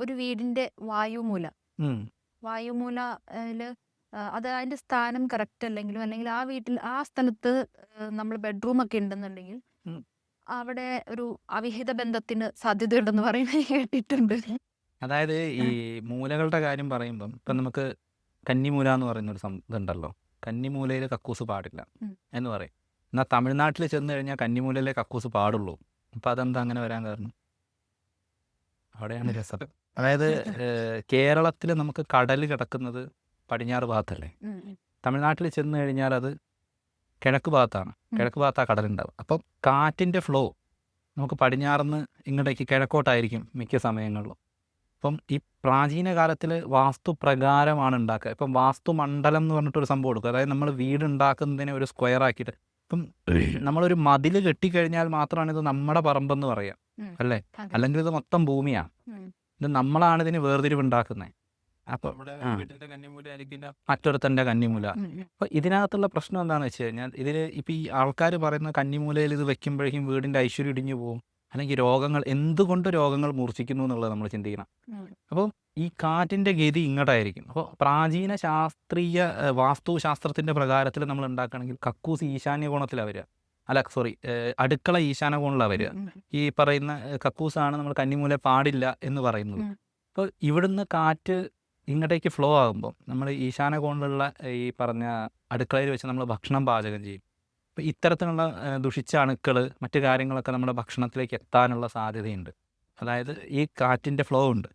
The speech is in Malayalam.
ഒരു വീടിന്റെ വായുമൂല. വായുമൂലയിൽ അത് അതിന്റെ സ്ഥാനം കറക്റ്റ് അല്ലെങ്കിലും അല്ലെങ്കിൽ ആ വീട്ടിൽ ആ സ്ഥലത്ത് നമ്മൾ ബെഡ്റൂം ഒക്കെ ഉണ്ടെന്നുണ്ടെങ്കിൽ അവിടെ ഒരു അവിഹിത ബന്ധത്തിന് സാധ്യതയുണ്ടെന്ന് പറയുന്നത് കേട്ടിട്ടുണ്ട്. അതായത് ഈ മൂലകളുടെ കാര്യം പറയുമ്പം ഇപ്പം നമുക്ക് കന്നിമൂല എന്ന് പറയുന്ന ഒരു ഇതുണ്ടല്ലോ. കന്നിമൂലയിൽ കക്കൂസ് പാടില്ല എന്ന് പറയും. എന്നാൽ തമിഴ്നാട്ടിൽ ചെന്ന് കഴിഞ്ഞാൽ കന്നിമൂലയിലെ കക്കൂസ് പാടുള്ളൂ. അപ്പം അതെന്താ അങ്ങനെ വരാൻ കാരണം? അവിടെയാണ് രസം. അതായത് കേരളത്തിൽ നമുക്ക് കടൽ കിടക്കുന്നത് പടിഞ്ഞാറ് ഭാഗത്തല്ലേ. തമിഴ്നാട്ടിൽ ചെന്ന് കഴിഞ്ഞാൽ അത് കിഴക്ക് ഭാഗത്താണ്. കിഴക്ക് ഭാഗത്താണ് കടലുണ്ടാവും അപ്പം കാറ്റിന്റെ ഫ്ലോ നമുക്ക് പടിഞ്ഞാറുനിന്ന് ഇങ്ങോട്ടേക്ക് കിഴക്കോട്ടായിരിക്കും മിക്ക സമയങ്ങളിലും. അപ്പം ഈ പ്രാചീന കാലത്തിൽ വാസ്തു പ്രകാരമാണ് ഉണ്ടാക്കുക. ഇപ്പം വാസ്തു മണ്ഡലം എന്ന് പറഞ്ഞിട്ടൊരു സംഭവം കൊടുക്കുക. അതായത് നമ്മൾ വീട് ഉണ്ടാക്കുന്നതിനെ ഒരു സ്ക്വയർ ആക്കിയിട്ട്. ഇപ്പം നമ്മളൊരു മതിൽ കെട്ടിക്കഴിഞ്ഞാൽ മാത്രമാണ് ഇത് നമ്മുടെ പറമ്പെന്ന് പറയാം. അല്ലേ? അല്ലെങ്കിൽ ഇത് മൊത്തം ഭൂമിയാണ്. ഇത് നമ്മളാണ് ഇതിന് വേർതിരിവ് ഉണ്ടാക്കുന്നത് അപ്പോൾ. മറ്റൊരുത്തന്റെ കന്നിമൂല. അപ്പോൾ ഇതിനകത്തുള്ള പ്രശ്നം എന്താണെന്ന് വെച്ച് കഴിഞ്ഞാൽ ഇതിൽ ഇപ്പോൾ ഈ ആൾക്കാർ പറയുന്ന കന്നിമൂലയിൽ ഇത് വെക്കുമ്പോഴേക്കും വീടിന്റെ ഐശ്വര്യം ഇടിഞ്ഞു പോകും അല്ലെങ്കിൽ രോഗങ്ങൾ എന്തുകൊണ്ട് രോഗങ്ങൾ മൂർച്ഛിക്കുന്നു എന്നുള്ളത് നമ്മൾ ചിന്തിക്കണം. അപ്പോൾ ഈ കാറ്റിന്റെ ഗതി ഇങ്ങോട്ടായിരിക്കും അപ്പോൾ പ്രാചീന ശാസ്ത്രീയ വാസ്തുശാസ്ത്രത്തിന്റെ വാസ്തുശാസ്ത്രത്തിന്റെ പ്രകാരത്തിൽ നമ്മൾ ഉണ്ടാക്കുകയാണെങ്കിൽ കക്കൂസ് ഈശാന്യ കോണത്തിലാണ് വരിക അല്ല സോറി അടുക്കള ഈശാന കോണിലാണ് വരിക ഈ പറയുന്ന കക്കൂസാണ് നമ്മൾ കന്നിമൂല പാടില്ല എന്ന് പറയുന്നത്. അപ്പോൾ ഇവിടുന്ന് കാറ്റ് ഇങ്ങോട്ടേക്ക് ഫ്ലോ ആകുമ്പോൾ നമ്മൾ ഈശാന കോണിലുള്ള ഈ പറഞ്ഞ അടുക്കളയിൽ വെച്ച് നമ്മൾ ഭക്ഷണം പാചകം ചെയ്യും. അപ്പോൾ ഇത്തരത്തിലുള്ള ദുഷിച്ച അണുക്കൾ മറ്റു കാര്യങ്ങളൊക്കെ നമ്മുടെ ഭക്ഷണത്തിലേക്ക് എത്താനുള്ള സാധ്യതയുണ്ട്. അതായത് ഈ കാറ്റിന്റെ ഫ്ലോ ഉണ്ട്.